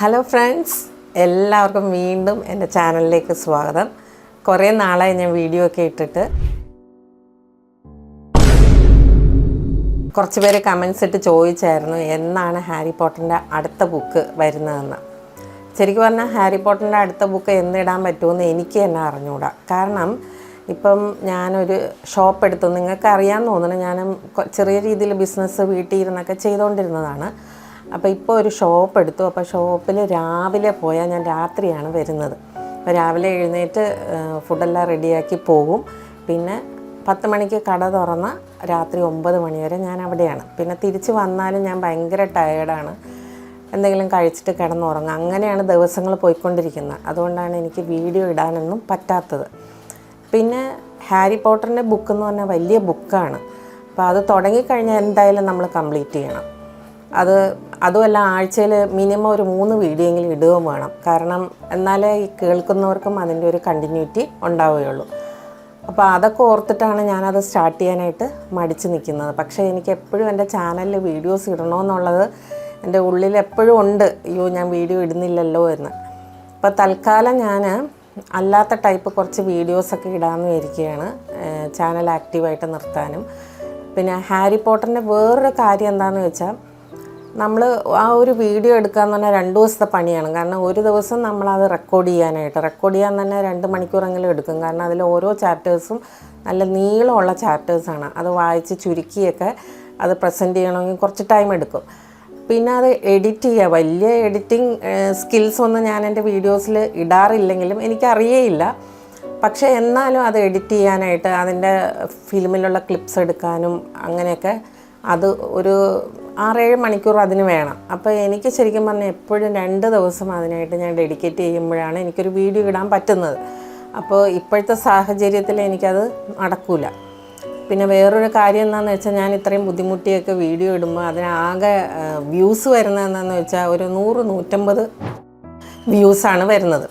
Hello friends എല്ലാവർക്കും വീണ്ടും എന്റെ ചാനലിലേക്ക് സ്വാഗതം. കുറേ നാളായി ഞാൻ വീഡിയോ ഒക്കെ ഇട്ടിട്ട്. കുറച്ച് പേര് കമൻസ് ഇട്ട് ചോദിച്ചായിരുന്നു എന്നാണ് ഹാരി പോട്ടറിന്റെ അടുത്ത ബുക്ക് വരുന്നതെന്ന്? ശരിക്കും പറഞ്ഞാൽ ഹാരി പോട്ടറിന്റെ അടുത്ത ബുക്ക് എന്നിടാൻ പറ്റുമെന്ന് എനിക്ക് തന്നെ അറിഞ്ഞുകൂടാ കാരണം ഇപ്പം ഞാനൊരു ഷോപ്പ് എടുത്തു നിങ്ങൾക്ക് അറിയാമെന്ന് തോന്നുന്നു. ഞാൻ ചെറിയ രീതിയിൽ ബിസിനസ് വീട്ടിൽ ഇരുന്നൊക്കെ ചെയ്തുകൊണ്ടിരുന്നതാണ്. അപ്പോൾ ഇപ്പോൾ ഒരു ഷോപ്പ് എടുത്തു. അപ്പോൾ ഷോപ്പിൽ രാവിലെ പോയാൽ ഞാൻ രാത്രിയാണ് വരുന്നത്. അപ്പോൾ രാവിലെ എഴുന്നേറ്റ് ഫുഡെല്ലാം റെഡിയാക്കി പോകും. പിന്നെ പത്ത് മണിക്ക് കട തുറന്ന രാത്രി ഒമ്പത് മണി വരെ ഞാൻ അവിടെയാണ്. പിന്നെ തിരിച്ച് വന്നാലും ഞാൻ ഭയങ്കര ടയേർഡാണ് എന്തെങ്കിലും കഴിച്ചിട്ട് കിടന്നുറങ്ങുക അങ്ങനെയാണ് ദിവസങ്ങൾ പോയിക്കൊണ്ടിരിക്കുന്നത്. അതുകൊണ്ടാണ് എനിക്ക് വീഡിയോ ഇടാനൊന്നും പറ്റാത്തത്. പിന്നെ ഹാരി പോട്ടറിന്റെ ബുക്ക് എന്ന് പറഞ്ഞാൽ വലിയ ബുക്കാണ് അപ്പോൾ അത് തുടങ്ങിക്കഴിഞ്ഞാൽ എന്തായാലും നമ്മൾ കംപ്ലീറ്റ് ചെയ്യണം. അത് അതുമല്ല ആഴ്ചയിൽ മിനിമം ഒരു മൂന്ന് വീഡിയോ എങ്കിലും ഇടുകയും വേണം. കാരണം എന്നാലേ ഈ കേൾക്കുന്നവർക്കും അതിന്റെ ഒരു കണ്ടിന്യൂറ്റി ഉണ്ടാവുകയുള്ളൂ. അപ്പോൾ അതൊക്കെ ഓർത്തിട്ടാണ് ഞാനത് സ്റ്റാർട്ട് ചെയ്യാനായിട്ട് മടിച്ച് നിൽക്കുന്നത്. പക്ഷേ എനിക്ക് എപ്പോഴും എന്റെ ചാനലിൽ വീഡിയോസ് ഇടണമെന്നുള്ളത് എന്റെ ഉള്ളിൽ എപ്പോഴും ഉണ്ട്. അയ്യോ ഞാൻ വീഡിയോ ഇടുന്നില്ലല്ലോ എന്ന്. അപ്പോൾ തൽക്കാലം ഞാൻ അല്ലാത്ത ടൈപ്പ് കുറച്ച് വീഡിയോസൊക്കെ ഇടാമെന്ന് വിചാരിക്കുകയാണ്. ചാനൽ ആക്റ്റീവായിട്ട് നിർത്താനും. പിന്നെ ഹാരി പോട്ടറിന്റെ വേറൊരു കാര്യം എന്താണെന്ന് വെച്ചാൽ നമ്മൾ ആ ഒരു വീഡിയോ എടുക്കുക എന്ന് പറഞ്ഞാൽ രണ്ട് ദിവസത്തെ പണിയാണ്. കാരണം ഒരു ദിവസം നമ്മളത് റെക്കോർഡ് ചെയ്യാനായിട്ട്. റെക്കോർഡ് ചെയ്യാൻ തന്നെ രണ്ട് മണിക്കൂറെങ്കിലും എടുക്കും. കാരണം അതിൽ ഓരോ ചാപ്റ്റേഴ്സും നല്ല നീളമുള്ള ചാപ്റ്റേഴ്സാണ് അത് വായിച്ച് ചുരുക്കിയൊക്കെ അത് പ്രസന്റ് ചെയ്യണമെങ്കിൽ കുറച്ച് ടൈം എടുക്കും. പിന്നെ അത് എഡിറ്റ് ചെയ്യുക വലിയ എഡിറ്റിംഗ് സ്കിൽസ് ഒന്നും ഞാൻ എന്റെ വീഡിയോസിൽ ഇടാറില്ലെങ്കിലും എനിക്കറിയേയില്ല. പക്ഷേ എന്നാലും അത് എഡിറ്റ് ചെയ്യാനായിട്ട് അതിന്റെ ഫിലിമിലുള്ള ക്ലിപ്സ് എടുക്കാനും അങ്ങനെയൊക്കെ അത് ഒരു ആറേഴ് മണിക്കൂർ അതിന് വേണം. അപ്പോൾ എനിക്ക് ശരിക്കും പറഞ്ഞാൽ എപ്പോഴും രണ്ട് ദിവസം അതിനായിട്ട് ഞാൻ ഡെഡിക്കേറ്റ് ചെയ്യുമ്പോഴാണ് എനിക്കൊരു വീഡിയോ ഇടാൻ പറ്റുന്നത്. അപ്പോൾ ഇപ്പോഴത്തെ സാഹചര്യത്തിൽ എനിക്കത് നടക്കില്ല പിന്നെ വേറൊരു കാര്യം എന്താണെന്ന് വെച്ചാൽ ഞാൻ ഇത്രയും ബുദ്ധിമുട്ടിയൊക്കെ വീഡിയോ ഇടുമ്പോൾ അതിനാകെ വ്യൂസ് വരുന്നത് എന്താണെന്ന് വെച്ചാൽ ഒരു നൂറ് നൂറ്റമ്പത് വ്യൂസാണ് വരുന്നത്.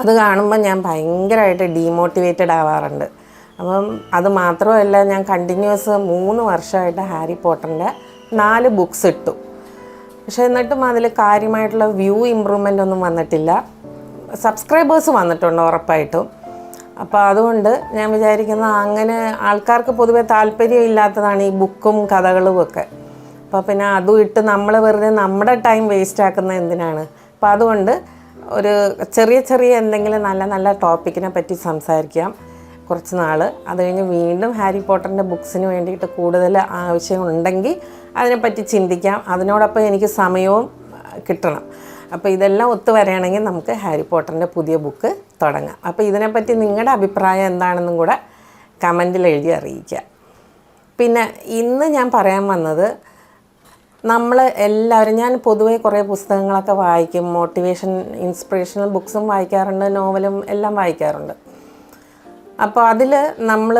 അത് കാണുമ്പോൾ ഞാൻ ഭയങ്കരമായിട്ട് ഡീമോട്ടിവേറ്റഡ് ആവാറുണ്ട്. അപ്പം അത് മാത്രമല്ല ഞാൻ കണ്ടിന്യൂസ് മൂന്ന് വർഷമായിട്ട് ഹാരി പോട്ടറിന്റെ നാല് ബുക്സ് ഇട്ടു. പക്ഷെ എന്നിട്ടും അതിൽ കാര്യമായിട്ടുള്ള വ്യൂ ഇമ്പ്രൂവ്മെന്റ് ഒന്നും വന്നിട്ടില്ല. സബ്സ്ക്രൈബേഴ്സ് വന്നിട്ടുണ്ട് ഉറപ്പായിട്ടും. അപ്പോൾ അതുകൊണ്ട് ഞാൻ വിചാരിക്കുന്നത് അങ്ങനെ ആൾക്കാർക്ക് പൊതുവെ താല്പര്യം ഇല്ലാത്തതാണ് ഈ ബുക്കും കഥകളും ഒക്കെ. അപ്പോൾ പിന്നെ അതും ഇട്ട് നമ്മൾ വെറുതെ നമ്മുടെ ടൈം വേസ്റ്റ് ആക്കുന്ന എന്തിനാണ്? അപ്പോൾ അതുകൊണ്ട് ഒരു ചെറിയ ചെറിയ എന്തെങ്കിലും നല്ല നല്ല ടോപ്പിക്കിനെ പറ്റി സംസാരിക്കാം. കുറച്ച് നാൾ അത് കഴിഞ്ഞ് വീണ്ടും ഹാരി പോട്ടറിന്റെ ബുക്സിന് വേണ്ടിയിട്ട് കൂടുതൽ ആവശ്യമുണ്ടെങ്കിൽ അതിനെപ്പറ്റി ചിന്തിക്കാം. അതിനോടൊപ്പം എനിക്ക് സമയവും കിട്ടണം. അപ്പോൾ ഇതെല്ലാം ഒത്തു വരികയാണെങ്കിൽ നമുക്ക് ഹാരി പോട്ടറിന്റെ പുതിയ ബുക്ക് തുടങ്ങാം. അപ്പോൾ ഇതിനെപ്പറ്റി നിങ്ങളുടെ അഭിപ്രായം എന്താണെന്നും കൂടെ കമന്റിൽ എഴുതി അറിയിക്കുക. പിന്നെ ഇന്ന് ഞാൻ പറയാൻ വന്നത് നമ്മൾ എല്ലാവരും ഞാൻ പൊതുവേ കുറേ പുസ്തകങ്ങളൊക്കെ വായിക്കും മോട്ടിവേഷൻ ഇൻസ്പിറേഷണൽ ബുക്സും വായിക്കാറുണ്ട് നോവലും എല്ലാം വായിക്കാറുണ്ട്. അപ്പോൾ അതിൽ നമ്മൾ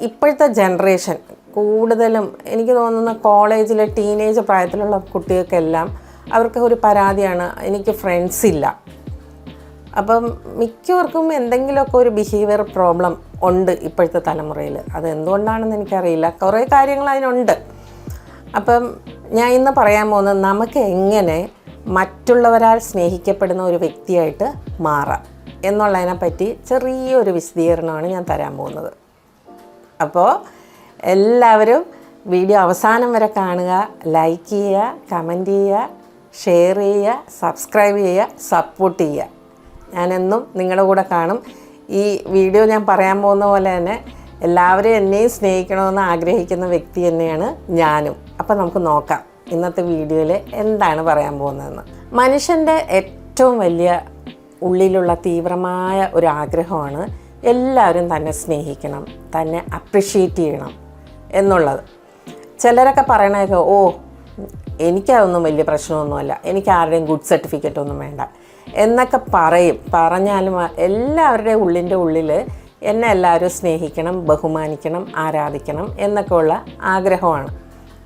ഇപ്പോഴത്തെ ജനറേഷൻ കൂടുതലും എനിക്ക് തോന്നുന്ന കോളേജിലെ ടീനേജ് പ്രായത്തിലുള്ള കുട്ടികൾക്കെല്ലാം അവർക്ക് ഒരു പരാതിയാണ് എനിക്ക് ഫ്രണ്ട്സ് ഇല്ല. അപ്പം മിക്കവർക്കും എന്തെങ്കിലുമൊക്കെ ഒരു ബിഹേവിയർ പ്രോബ്ലം ഉണ്ട് ഇപ്പോഴത്തെ തലമുറയിൽ അത് എന്തുകൊണ്ടാണെന്ന് എനിക്കറിയില്ല. കുറേ കാര്യങ്ങൾ അതിനുണ്ട്. അപ്പം ഞാൻ ഇന്ന് പറയാൻ പോകുന്നത് നമുക്ക് എങ്ങനെ മറ്റുള്ളവരാൽ സ്നേഹിക്കപ്പെടുന്ന ഒരു വ്യക്തിയായിട്ട് മാറാം. എന്നുള്ളതിനെ പറ്റി ചെറിയൊരു വിശദീകരണമാണ് ഞാൻ തരാൻ പോകുന്നത്. അപ്പോൾ എല്ലാവരും വീഡിയോ അവസാനം വരെ കാണുക ലൈക്ക് ചെയ്യുക കമന്റ് ചെയ്യുക ഷെയർ ചെയ്യുക സബ്സ്ക്രൈബ് ചെയ്യുക സപ്പോർട്ട് ചെയ്യുക. ഞാനെന്നും നിങ്ങളുടെ കൂടെ കാണും. ഈ വീഡിയോ ഞാൻ പറയാൻ പോകുന്ന പോലെ തന്നെ എല്ലാവരും എന്നെയും സ്നേഹിക്കണമെന്ന് ആഗ്രഹിക്കുന്ന വ്യക്തി തന്നെയാണ് ഞാനും. അപ്പം നമുക്ക് നോക്കാം ഇന്നത്തെ വീഡിയോയിൽ എന്താണ് പറയാൻ പോകുന്നതെന്ന്. മനുഷ്യന്റെ ഏറ്റവും വലിയ ഉള്ളിലുള്ള തീവ്രമായ ഒരു ആഗ്രഹമാണ് എല്ലാവരും തന്നെ സ്നേഹിക്കണം തന്നെ അപ്രിഷ്യേറ്റ് ചെയ്യണം എന്നുള്ളത്. ചിലരൊക്കെ പറയണതൊക്കെ ഓ എനിക്കതൊന്നും വലിയ പ്രശ്നമൊന്നുമല്ല എനിക്ക് ആരുടെയും ഗുഡ് സർട്ടിഫിക്കറ്റ് ഒന്നും വേണ്ട. എന്നൊക്കെ പറയും. പറഞ്ഞാലും എല്ലാവരുടെ എല്ലാവരുടെയും ഉള്ളിന്റെ ഉള്ളിൽ എന്നെ എല്ലാവരും സ്നേഹിക്കണം ബഹുമാനിക്കണം ആരാധിക്കണം എന്നൊക്കെയുള്ള ആഗ്രഹമാണ്.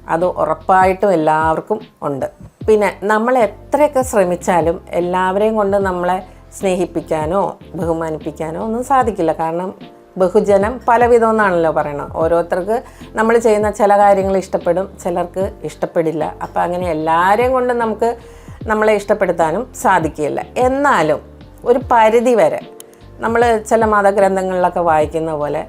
അത് ഉറപ്പായിട്ടും എല്ലാവർക്കും ഉണ്ട്. പിന്നെ നമ്മൾ എത്രയൊക്കെ ശ്രമിച്ചാലും എല്ലാവരെയും കൊണ്ട് നമ്മളെ സ്നേഹിപ്പിക്കാനോ ബഹുമാനിപ്പിക്കാനോ ഒന്നും സാധിക്കില്ല. കാരണം ബഹുജനം പലവിധം എന്നാണല്ലോ പറയണത്. ഓരോരുത്തർക്ക് നമ്മൾ ചെയ്യുന്ന ചില കാര്യങ്ങൾ ഇഷ്ടപ്പെടും ചിലർക്ക് ഇഷ്ടപ്പെടില്ല. അപ്പോൾ അങ്ങനെ എല്ലാവരെയും കൊണ്ട് നമുക്ക് നമ്മളെ ഇഷ്ടപ്പെടുത്താനും സാധിക്കില്ല. എന്നാലും ഒരു പരിധി വരെ നമ്മൾ ചില മതഗ്രന്ഥങ്ങളിലൊക്കെ വായിക്കുന്ന പോലെ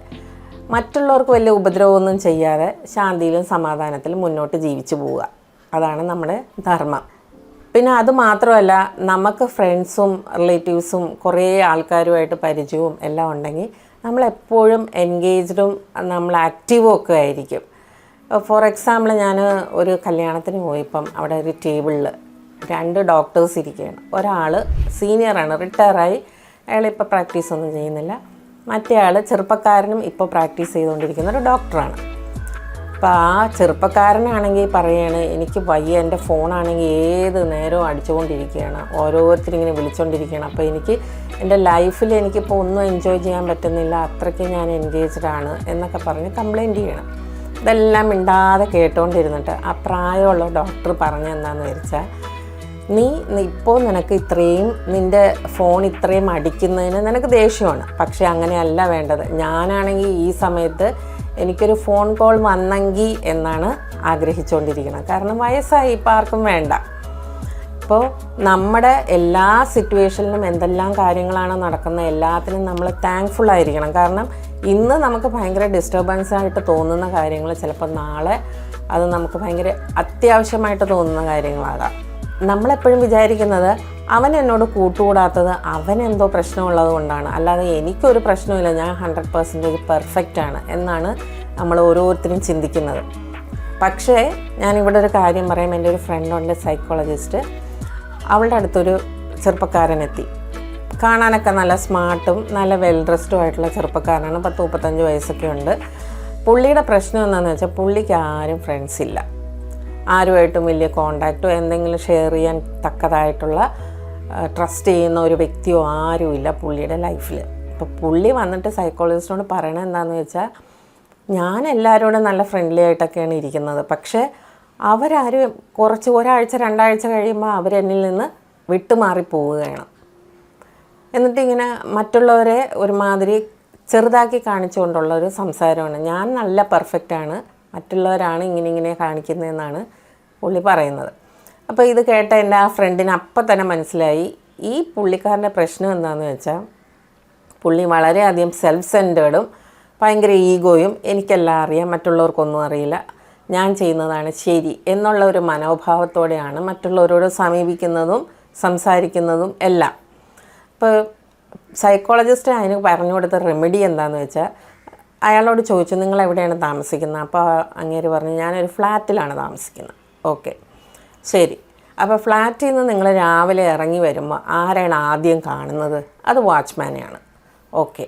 മറ്റുള്ളവർക്ക് വലിയ ഉപദ്രവമൊന്നും ചെയ്യാതെ ശാന്തിയിലും സമാധാനത്തിലും മുന്നോട്ട് ജീവിച്ചു പോവുക. അതാണ് നമ്മുടെ ധർമ്മം. പിന്നെ അത് മാത്രമല്ല നമുക്ക് ഫ്രണ്ട്സും റിലേറ്റീവ്സും കുറേ ആൾക്കാരുമായിട്ട് പരിചയവും എല്ലാം ഉണ്ടെങ്കിൽ നമ്മളെപ്പോഴും എൻഗേജ്ഡും നമ്മൾ ആക്റ്റീവും ഒക്കെ ആയിരിക്കും. ഫോർ എക്സാമ്പിൾ ഞാൻ ഒരു കല്യാണത്തിന് പോയപ്പം അവിടെ ഒരു ടേബിളിൽ രണ്ട് ഡോക്ടേഴ്സ് ഇരിക്കുകയാണ്. ഒരാൾ സീനിയറാണ് റിട്ടയറായി അയാളിപ്പോൾ പ്രാക്ടീസ് ഒന്നും ചെയ്യുന്നില്ല. മറ്റേ ആൾ ചെറുപ്പക്കാരനും ഇപ്പോൾ പ്രാക്ടീസ് ചെയ്തുകൊണ്ടിരിക്കുന്ന ഒരു ഡോക്ടറാണ് അപ്പോൾ ആ ചെറുപ്പക്കാരനാണെങ്കിൽ പറയാണ് എനിക്ക് വയ്യ എന്റെ ഫോണാണെങ്കിൽ ഏത് നേരവും അടിച്ചുകൊണ്ടിരിക്കുകയാണ് ഓരോരുത്തരിങ്ങനെ വിളിച്ചുകൊണ്ടിരിക്കുകയാണ് അപ്പോൾ എനിക്ക് എന്റെ ലൈഫിൽ എനിക്കിപ്പോൾ ഒന്നും എൻജോയ് ചെയ്യാൻ പറ്റുന്നില്ല അത്രയ്ക്ക് ഞാൻ എൻഗേജ്ഡ് ആണ് എന്നൊക്കെ പറഞ്ഞ് കംപ്ലയിന്റ് ചെയ്യണം. ഇതെല്ലാം മിണ്ടാതെ കേട്ടുകൊണ്ടിരുന്നിട്ട് ആ പ്രായമുള്ള ഡോക്ടർ പറഞ്ഞെന്താണെന്ന് വെച്ചാൽ നീ ഇപ്പോൾ നിനക്ക് ഇത്രയും നിന്റെ ഫോൺ ഇത്രയും അടിക്കുന്നതിന് നിനക്ക് ദേഷ്യമാണ് പക്ഷേ അങ്ങനെയല്ല വേണ്ടത്. ഞാനാണെങ്കിൽ ഈ സമയത്ത് എനിക്കൊരു ഫോൺ കോൾ വന്നെങ്കിൽ എന്നാണ് ആഗ്രഹിച്ചുകൊണ്ടിരിക്കുന്നത് കാരണം വയസ്സായി ഇപ്പം ആർക്കും വേണ്ട. അപ്പോൾ നമ്മുടെ എല്ലാ സിറ്റുവേഷനിലും എന്തെല്ലാം കാര്യങ്ങളാണ് നടക്കുന്നത് എല്ലാത്തിനും നമ്മൾ താങ്ക്ഫുൾ ആയിരിക്കണം. കാരണം ഇന്ന് നമുക്ക് ഭയങ്കര ഡിസ്റ്റർബൻസ് ആയിട്ട് തോന്നുന്ന കാര്യങ്ങൾ ചിലപ്പോൾ നാളെ അത് നമുക്ക് ഭയങ്കര അത്യാവശ്യമായിട്ട് തോന്നുന്ന കാര്യങ്ങളാകാം. നമ്മളെപ്പോഴും വിചാരിക്കുന്നത് അവൻ എന്നോട് കൂട്ടുകൂടാത്തത് അവൻ എന്തോ പ്രശ്നമുള്ളത് കൊണ്ടാണ്. അല്ലാതെ എനിക്കൊരു പ്രശ്നമില്ല ഞാൻ ഹൺഡ്രഡ് പെർസെന്റേജ് പെർഫെക്റ്റ് ആണ് എന്നാണ് നമ്മൾ ഓരോരുത്തരും ചിന്തിക്കുന്നത്. പക്ഷേ ഞാനിവിടെ ഒരു കാര്യം പറയാം. എന്റെ ഒരു ഫ്രണ്ടുണ്ട് സൈക്കോളജിസ്റ്റ് അവളുടെ അടുത്തൊരു ചെറുപ്പക്കാരനെത്തി കാണാനൊക്കെ നല്ല സ്മാർട്ടും നല്ല വെൽ ഡ്രസ്ഡും ആയിട്ടുള്ള ചെറുപ്പക്കാരനാണ്. പത്ത് മുപ്പത്തഞ്ച് വയസ്സൊക്കെ ഉണ്ട്. പുള്ളിയുടെ പ്രശ്നം എന്താണെന്ന് വെച്ചാൽ പുള്ളിക്ക് ആരും ഫ്രണ്ട്സ് ഇല്ല. ആരുമായിട്ടും വലിയ കോണ്ടാക്റ്റോ എന്തെങ്കിലും ഷെയർ ചെയ്യാൻ തക്കതായിട്ടുള്ള ട്രസ്റ്റ് ചെയ്യുന്ന ഒരു വ്യക്തിയോ ആരുമില്ല പുള്ളിയുടെ ലൈഫിൽ അപ്പോൾ പുള്ളി വന്നിട്ട് സൈക്കോളജിസ്റ്റിനോട് പറയണത് എന്താണെന്ന് വെച്ചാൽ ഞാൻ എല്ലാവരോടും നല്ല ഫ്രണ്ട്ലി ആയിട്ടൊക്കെയാണ് ഇരിക്കുന്നത്. പക്ഷേ അവരാരും കുറച്ച് ഒരാഴ്ച രണ്ടാഴ്ച കഴിയുമ്പോൾ അവരെന്നിൽ നിന്ന് വിട്ടുമാറി പോവുകയാണ് എന്നിട്ട് ഇങ്ങനെ മറ്റുള്ളവരെ ഒരുമാതിരി ചെറുതാക്കി കാണിച്ചുകൊണ്ടുള്ള ഒരു സംസാരമാണ്. ഞാൻ നല്ല പെർഫെക്റ്റാണ് മറ്റുള്ളവരാണ് ഇങ്ങനെ ഇങ്ങനെ കാണിക്കുന്നതെന്നാണ് പുള്ളി പറയുന്നത്. അപ്പോൾ ഇത് കേട്ട എന്റെ ആ ഫ്രണ്ടിന് അപ്പം തന്നെ മനസ്സിലായി. ഈ പുള്ളിക്കാരന്റെ പ്രശ്നം എന്താണെന്ന് വെച്ചാൽ പുള്ളി വളരെയധികം സെൽഫ് സെന്റേർഡും ഭയങ്കര ഈഗോയും എനിക്കെല്ലാം അറിയാം മറ്റുള്ളവർക്കൊന്നും അറിയില്ല. ഞാൻ ചെയ്യുന്നതാണ് ശരി എന്നുള്ള ഒരു മനോഭാവത്തോടെയാണ് മറ്റുള്ളവരോട് സമീപിക്കുന്നതും സംസാരിക്കുന്നതും എല്ലാം. ഇപ്പോൾ സൈക്കോളജിസ്റ്റ് അതിന് പറഞ്ഞു കൊടുത്ത റെമഡി എന്താണെന്ന് വെച്ചാൽ അയാളോട് ചോദിച്ചു നിങ്ങൾ എവിടെയാണ് താമസിക്കുന്നത്? അപ്പോൾ അങ്ങേര് പറഞ്ഞു ഞാനൊരു ഫ്ലാറ്റിലാണ് താമസിക്കുന്നത്. ഓക്കെ ശരി. അപ്പോൾ ഫ്ലാറ്റിൽ നിന്ന് നിങ്ങൾ രാവിലെ ഇറങ്ങി വരുമ്പോൾ ആരാണ് ആദ്യം കാണുന്നത്? അത് വാച്ച്മാനെയാണ്. ഓക്കെ.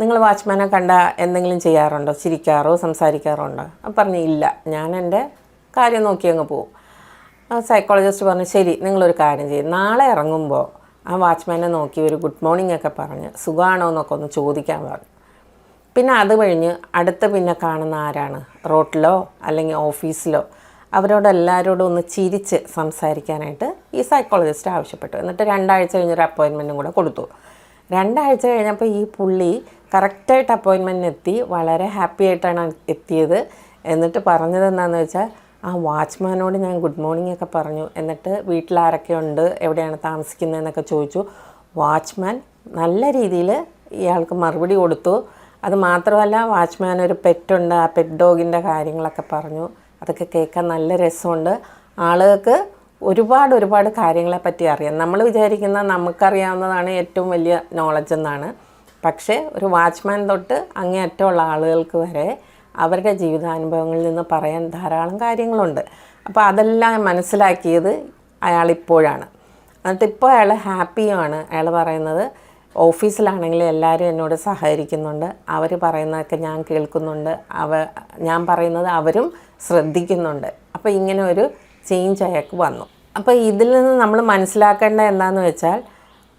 നിങ്ങൾ വാച്ച്മാനെ കണ്ട എന്തെങ്കിലും ചെയ്യാറുണ്ടോ? ചിരിക്കാറോ? സംസാരിക്കാറോ ഉണ്ടോ അപ്പം പറഞ്ഞു ഇല്ല. ഞാൻ എന്റെ കാര്യം നോക്കി അങ്ങ് പോവും. സൈക്കോളജിസ്റ്റ് പറഞ്ഞു ശരി നിങ്ങളൊരു കാര്യം ചെയ്യും. നാളെ ഇറങ്ങുമ്പോൾ ആ വാച്ച്മാനെ നോക്കി ഒരു ഗുഡ് മോർണിംഗ് ഒക്കെ പറഞ്ഞ് സുഖമാണോ എന്നൊക്കെ ഒന്ന് ചോദിക്കാൻ പറഞ്ഞു. പിന്നെ അത് കഴിഞ്ഞ് അടുത്ത പിന്നെ കാണുന്ന ആരാണ്? റോട്ടിലോ അല്ലെങ്കിൽ ഓഫീസിലോ? അവരോട് എല്ലാവരോടും ഒന്ന് ചിരിച്ച് സംസാരിക്കാനായിട്ട് ഈ സൈക്കോളജിസ്റ്റ് ആവശ്യപ്പെട്ടു. എന്നിട്ട് രണ്ടാഴ്ച കഴിഞ്ഞൊരു അപ്പോയിൻമെന്റും കൂടെ കൊടുത്തു. രണ്ടാഴ്ച കഴിഞ്ഞപ്പോൾ ഈ പുള്ളി കറക്റ്റായിട്ട് അപ്പോയിൻമെന്റിന് എത്തി വളരെ ഹാപ്പി ആയിട്ടാണ് എത്തിയത്. എന്നിട്ട് പറഞ്ഞത് എന്താണെന്ന് വെച്ചാൽ ആ വാച്ച്മാനോട് ഞാൻ ഗുഡ് മോർണിംഗ് ഒക്കെ പറഞ്ഞു. എന്നിട്ട് വീട്ടിൽ ആരൊക്കെ ഉണ്ട് എവിടെയാണ് താമസിക്കുന്നതെന്നൊക്കെ ചോദിച്ചു. വാച്ച്മാൻ നല്ല രീതിയിൽ ഇയാൾക്ക് മറുപടി കൊടുത്തു. അത് മാത്രമല്ല വാച്ച്മാൻ ഒരു പെറ്റുണ്ട് ആ പെറ്റ് ഡോഗിന്റെ കാര്യങ്ങളൊക്കെ പറഞ്ഞു. അതൊക്കെ കേൾക്കാൻ നല്ല രസമുണ്ട്. ആളുകൾക്ക് ഒരുപാട് ഒരുപാട് കാര്യങ്ങളെ പറ്റി അറിയാം. നമ്മൾ വിചാരിക്കുന്ന നമുക്കറിയാവുന്നതാണ് ഏറ്റവും വലിയ നോളജ് എന്നാണ്. പക്ഷേ ഒരു വാച്ച്മാൻ തൊട്ട് അങ്ങേയറ്റമുള്ള ആളുകൾക്ക് വരെ അവരുടെ ജീവിതാനുഭവങ്ങളിൽ നിന്ന് പറയാൻ ധാരാളം കാര്യങ്ങളുണ്ട്. അപ്പോൾ അതെല്ലാം മനസ്സിലാക്കിയത് അയാളിപ്പോഴാണ്. എന്നിട്ട് ഇപ്പോൾ അയാൾ ഹാപ്പിയുമാണ് അയാൾ പറയുന്നത് ഓഫീസിലാണെങ്കിൽ എല്ലാവരും എന്നോട് സഹകരിക്കുന്നുണ്ട്. അവർ പറയുന്നതൊക്കെ ഞാൻ കേൾക്കുന്നുണ്ട്. അവ ഞാൻ പറയുന്നത് അവരും ശ്രദ്ധിക്കുന്നുണ്ട്. അപ്പോൾ ഇങ്ങനെ ഒരു ചേഞ്ച് അയാൾക്ക് വന്നു. അപ്പോൾ ഇതിൽ നിന്ന് നമ്മൾ മനസ്സിലാക്കേണ്ട എന്താണെന്ന് വെച്ചാൽ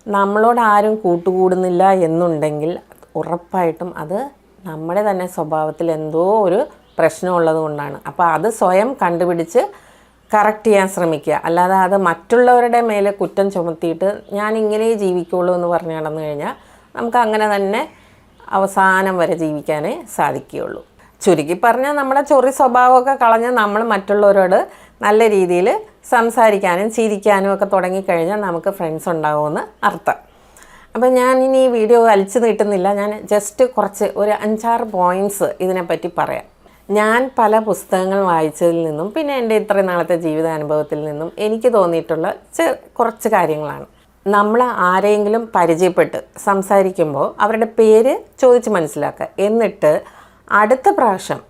നമ്മളോട് ആരും കൂട്ടുകൂടുന്നില്ല എന്നുണ്ടെങ്കിൽ ഉറപ്പായിട്ടും അത് നമ്മുടെ തന്നെ സ്വഭാവത്തിൽ എന്തോ ഒരു പ്രശ്നമുള്ളത് കൊണ്ടാണ്. അപ്പോൾ അത് സ്വയം കണ്ടുപിടിച്ച് കറക്റ്റ് ചെയ്യാൻ ശ്രമിക്കുക. അല്ലാതെ അത് മറ്റുള്ളവരുടെ മേലെ കുറ്റം ചുമത്തിയിട്ട് ഞാൻ ഇങ്ങനെ ജീവിക്കുള്ളൂ എന്ന് പറഞ്ഞു നടന്നു കഴിഞ്ഞാൽ നമുക്ക് അങ്ങനെ തന്നെ അവസാനം വരെ ജീവിക്കാനേ സാധിക്കുകയുള്ളൂ. ചുരുക്കി പറഞ്ഞാൽ നമ്മുടെ ചൊറി സ്വഭാവമൊക്കെ കളഞ്ഞ് നമ്മൾ മറ്റുള്ളവരോട് നല്ല രീതിയിൽ സംസാരിക്കാനും ചിരിക്കാനും ഒക്കെ തുടങ്ങിക്കഴിഞ്ഞാൽ നമുക്ക് ഫ്രണ്ട്സ് ഉണ്ടാവുമെന്ന് അർത്ഥം. അപ്പോൾ ഞാൻ ഇനി ഈ വീഡിയോ വലിച്ചു നീട്ടുന്നില്ല. ഞാൻ ജസ്റ്റ് കുറച്ച് ഒരു അഞ്ചാറ് പോയിന്റ്സ് ഇതിനെപ്പറ്റി പറയാം. ഞാൻ പല പുസ്തകങ്ങൾ വായിച്ചതിൽ നിന്നും പിന്നെ എന്റെ ഇത്രയും നാളത്തെ ജീവിതാനുഭവത്തിൽ നിന്നും എനിക്ക് തോന്നിയിട്ടുള്ള കുറച്ച് കാര്യങ്ങളാണ്. നമ്മൾ ആരെങ്കിലും പരിചയപ്പെട്ട് സംസാരിക്കുമ്പോൾ അവരുടെ പേര് ചോദിച്ച് മനസ്സിലാക്കുക എന്നിട്ട് അടുത്ത പ്രാവശ്യം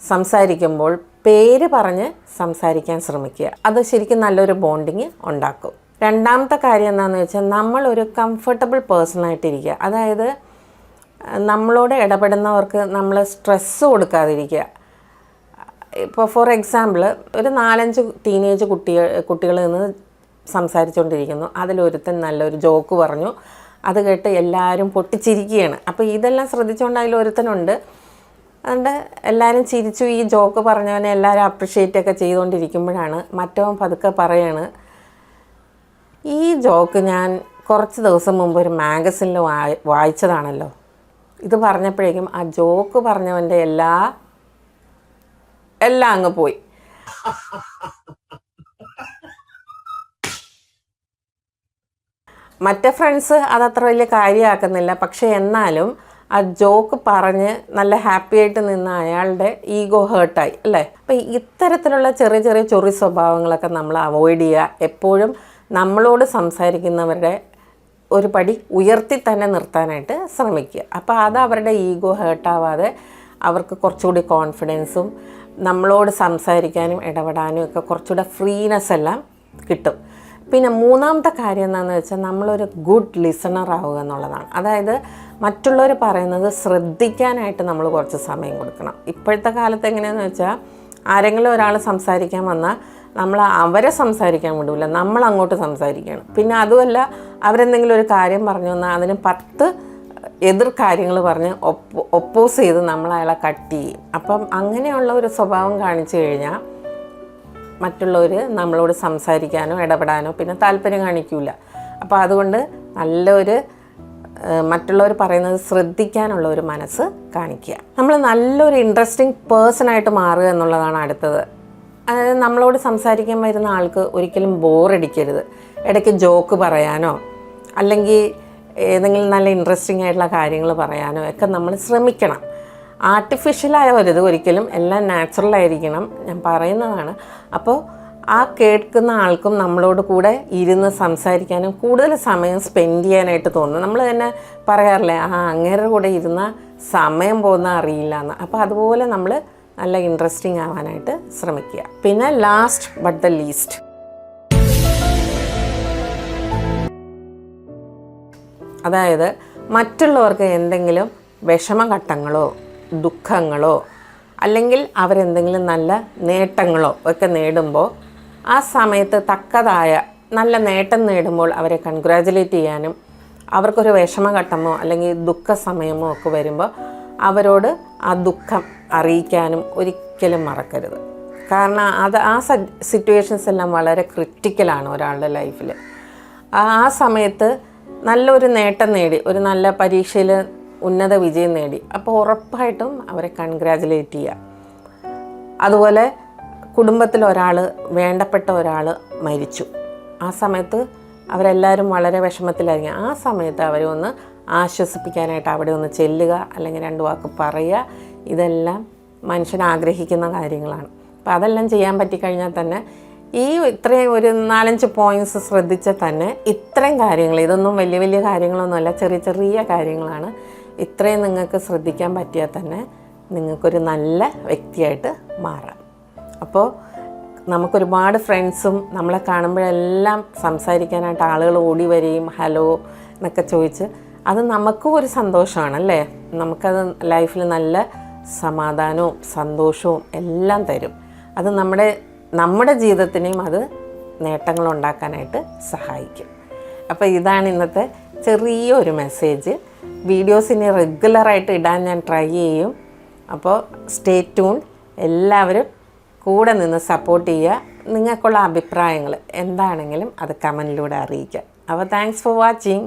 സംസാരിക്കുമ്പോൾ പേര് പറഞ്ഞ് സംസാരിക്കാൻ ശ്രമിക്കുക. അത് ശരിക്കും നല്ലൊരു ബോണ്ടിങ് ഉണ്ടാക്കും. രണ്ടാമത്തെ കാര്യം എന്താണെന്ന് വെച്ചാൽ നമ്മളൊരു കംഫർട്ടബിൾ പേഴ്സണായിട്ടിരിക്കുക അതായത് നമ്മളോട് ഇടപെടുന്നവർക്ക് നമ്മൾ സ്ട്രെസ്സ് കൊടുക്കാതിരിക്കുക. ഇപ്പോൾ ഫോർ എക്സാമ്പിൾ ഒരു നാലഞ്ച് ടീനേജ് കുട്ടികൾ കുട്ടികൾ നിന്ന് സംസാരിച്ചുകൊണ്ടിരിക്കുന്നു അതിലൊരുത്തൻ നല്ലൊരു ജോക്ക് പറഞ്ഞു. അത് കേട്ട് എല്ലാവരും പൊട്ടിച്ചിരിക്കുകയാണ്. അപ്പോൾ ഇതെല്ലാം ശ്രദ്ധിച്ചുകൊണ്ട് അതിലൊരുത്തനുണ്ട്. അതുകൊണ്ട് എല്ലാവരും ചിരിച്ചു. ഈ ജോക്ക് പറഞ്ഞവനെ എല്ലാവരും അപ്രിഷ്യേറ്റ് ഒക്കെ ചെയ്തുകൊണ്ടിരിക്കുമ്പോഴാണ് മറ്റവൻ പതുക്കെ പറയാണ് ഈ ജോക്ക് ഞാൻ കുറച്ച് ദിവസം മുമ്പ് ഒരു മാഗസിനിൽ വായി വായിച്ചതാണല്ലോ. ഇത് പറഞ്ഞപ്പോഴേക്കും ആ ജോക്ക് പറഞ്ഞവന്റെ എല്ലാ എല്ലാം അങ്ങ് പോയി. മറ്റേ ഫ്രണ്ട്സ് അതത്ര വലിയ കാര്യമാക്കുന്നില്ല. പക്ഷെ എന്നാലും ആ ജോക്ക് പറഞ്ഞ് നല്ല ഹാപ്പി ആയിട്ട് നിന്ന അയാളുടെ ഈഗോ ഹേർട്ടായി അല്ലേ? അപ്പം ഇത്തരത്തിലുള്ള ചെറിയ ചെറിയ ചൊറി സ്വഭാവങ്ങളൊക്കെ നമ്മൾ അവോയ്ഡ് ചെയ്യുക. എപ്പോഴും നമ്മളോട് സംസാരിക്കുന്നവരുടെ ഒരു പടി ഉയർത്തി തന്നെ നിർത്താനായിട്ട് ശ്രമിക്കുക. അപ്പോൾ അത് അവരുടെ ഈഗോ ഹേർട്ടാവാതെ അവർക്ക് കുറച്ചുകൂടി കോൺഫിഡൻസും നമ്മളോട് സംസാരിക്കാനും ഇടപെടാനും ഒക്കെ കുറച്ചുകൂടെ ഫ്രീനെസ് എല്ലാം കിട്ടും. പിന്നെ മൂന്നാമത്തെ കാര്യം എന്താണെന്ന് വെച്ചാൽ നമ്മളൊരു ഗുഡ് ലിസണർ ആവുക എന്നുള്ളതാണ്. അതായത് മറ്റുള്ളവർ പറയുന്നത് ശ്രദ്ധിക്കാനായിട്ട് നമ്മൾ കുറച്ച് സമയം കൊടുക്കണം. ഇപ്പോഴത്തെ കാലത്ത് എങ്ങനെയാണെന്ന് വെച്ചാൽ ആരെങ്കിലും ഒരാൾ സംസാരിക്കാൻ വന്നാൽ നമ്മൾ അവരെ സംസാരിക്കാൻ വിടില്ല നമ്മൾ അങ്ങോട്ട് സംസാരിക്കണം പിന്നെ അതുമല്ല അവരെന്തെങ്കിലും ഒരു കാര്യം പറഞ്ഞു തന്നാൽ അതിന് പത്ത് എതിർ കാര്യങ്ങൾ പറഞ്ഞ് ഒപ്പോ ഒപ്പോസ് ചെയ്ത് നമ്മൾ അയാളെ കട്ട് ചെയ്യും. അപ്പം അങ്ങനെയുള്ള ഒരു സ്വഭാവം കാണിച്ചു കഴിഞ്ഞാൽ മറ്റുള്ളവർ നമ്മളോട് സംസാരിക്കാനോ ഇടപെടാനോ പിന്നെ താല്പര്യം കാണിക്കൂല. അപ്പോൾ അതുകൊണ്ട് നല്ലൊരു മറ്റുള്ളവർ പറയുന്നത് ശ്രദ്ധിക്കാനുള്ള ഒരു മനസ്സ് കാണിക്കുക. നമ്മൾ നല്ലൊരു ഇൻട്രസ്റ്റിംഗ് പേഴ്സണായിട്ട് മാറുക എന്നുള്ളതാണ് അടുത്തത്. അതായത് നമ്മളോട് സംസാരിക്കാൻ വരുന്ന ആൾക്ക് ഒരിക്കലും ബോറടിക്കരുത് ഇടയ്ക്ക് ജോക്ക് പറയാനോ അല്ലെങ്കിൽ ഏതെങ്കിലും നല്ല ഇൻട്രസ്റ്റിംഗ് ആയിട്ടുള്ള കാര്യങ്ങൾ പറയാനോ ഒക്കെ നമ്മൾ ശ്രമിക്കണം. ആർട്ടിഫിഷ്യലായ ഒരിത് ഒരിക്കലും എല്ലാം നാച്ചുറൽ ആയിരിക്കണം ഞാൻ പറയുന്നതാണ്. അപ്പോൾ ആ കേൾക്കുന്ന ആൾക്കും നമ്മളോട് കൂടെ ഇരുന്ന് സംസാരിക്കാനും കൂടുതൽ സമയം സ്പെൻഡ് ചെയ്യാനായിട്ട് തോന്നും. നമ്മൾ തന്നെ പറയാറില്ലേ ആ അങ്ങേരുടെ കൂടെ ഇരുന്ന സമയം പോകുന്ന അറിയില്ല എന്ന് അപ്പോൾ അതുപോലെ നമ്മൾ നല്ല ഇൻട്രസ്റ്റിംഗ് ആവാനായിട്ട് ശ്രമിക്കുക. പിന്നെ ലാസ്റ്റ് ബട്ട് ദ ലീസ്റ്റ് അതായത് മറ്റുള്ളവർക്ക് എന്തെങ്കിലും വിഷമഘട്ടങ്ങളോ ദുഃഖങ്ങളോ അല്ലെങ്കിൽ അവരെന്തെങ്കിലും നല്ല നേട്ടങ്ങളോ ഒക്കെ നേടുമ്പോൾ ആ സമയത്ത് തക്കതായ നല്ല നേട്ടം നേടുമ്പോൾ അവരെ കൺഗ്രാജുലേറ്റ് ചെയ്യാനും അവർക്കൊരു വിഷമഘട്ടമോ അല്ലെങ്കിൽ ദുഃഖ സമയമോ ഒക്കെ വരുമ്പോൾ അവരോട് ആ ദുഃഖം അറിയിക്കാനും ഒരിക്കലും മറക്കരുത്. കാരണം അത് ആ സിറ്റുവേഷൻസ് എല്ലാം വളരെ ക്രിറ്റിക്കലാണ് ഒരാളുടെ ലൈഫിൽ ആ സമയത്ത് നല്ലൊരു നേട്ടം നേടി ഒരു നല്ല പരീക്ഷയിൽ ഉന്നത വിജയം നേടി. അപ്പോൾ ഉറപ്പായിട്ടും അവരെ കൺഗ്രാജുലേറ്റ് ചെയ്യുക. അതുപോലെ കുടുംബത്തിൽ ഒരാൾ വേണ്ടപ്പെട്ട ഒരാൾ മരിച്ചു. ആ സമയത്ത് അവരെല്ലാവരും വളരെ വിഷമത്തിലായിരിക്കും ആ സമയത്ത് അവരെ ഒന്ന് ആശ്വസിപ്പിക്കാനായിട്ട് അവിടെ ഒന്ന് ചെല്ലുക അല്ലെങ്കിൽ രണ്ട് വാക്ക് പറയുക. ഇതെല്ലാം മനുഷ്യൻ ആഗ്രഹിക്കുന്ന കാര്യങ്ങളാണ്. അപ്പോൾ അതെല്ലാം ചെയ്യാൻ പറ്റിക്കഴിഞ്ഞാൽ തന്നെ ഈ ഇത്രയും ഒരു നാലഞ്ച് പോയിന്റ്സ് ശ്രദ്ധിച്ചാൽ തന്നെ ഇത്രയും കാര്യങ്ങൾ ഇതൊന്നും വലിയ വലിയ കാര്യങ്ങളൊന്നുമല്ല ചെറിയ ചെറിയ കാര്യങ്ങളാണ്. ഇത്രയും നിങ്ങൾക്ക് ശ്രദ്ധിക്കാൻ പറ്റിയാൽ തന്നെ നിങ്ങൾക്കൊരു നല്ല വ്യക്തിയായിട്ട് മാറാം. അപ്പോൾ നമുക്കൊരുപാട് ഫ്രണ്ട്സും നമ്മളെ കാണുമ്പോഴെല്ലാം സംസാരിക്കാനായിട്ട് ആളുകൾ ഓടി വരികയും ഹലോ എന്നൊക്കെ ചോദിച്ച് അത് നമുക്കും ഒരു സന്തോഷമാണ് അല്ലേ? നമുക്കത് ലൈഫിൽ നല്ല സമാധാനവും സന്തോഷവും എല്ലാം തരും. അത് നമ്മുടെ നമ്മുടെ ജീവിതത്തിനെയും അത് നേട്ടങ്ങൾ ഉണ്ടാക്കാനായിട്ട് സഹായിക്കും. അപ്പോൾ ഇതാണ് ഇന്നത്തെ ചെറിയൊരു മെസ്സേജ്. വീഡിയോസ് ഇനി റെഗുലറായിട്ട് ഇടാൻ ഞാൻ ട്രൈ ചെയ്യും. അപ്പോൾ സ്റ്റേ ട്യൂൺ എല്ലാവരും കൂടെ നിന്ന് സപ്പോർട്ട് ചെയ്യുക. നിങ്ങൾക്കുള്ള അഭിപ്രായങ്ങൾ എന്താണെങ്കിലും അത് കമന്റിലൂടെ അറിയിക്കുക. അപ്പോൾ താങ്ക്സ് ഫോർ വാച്ചിങ്.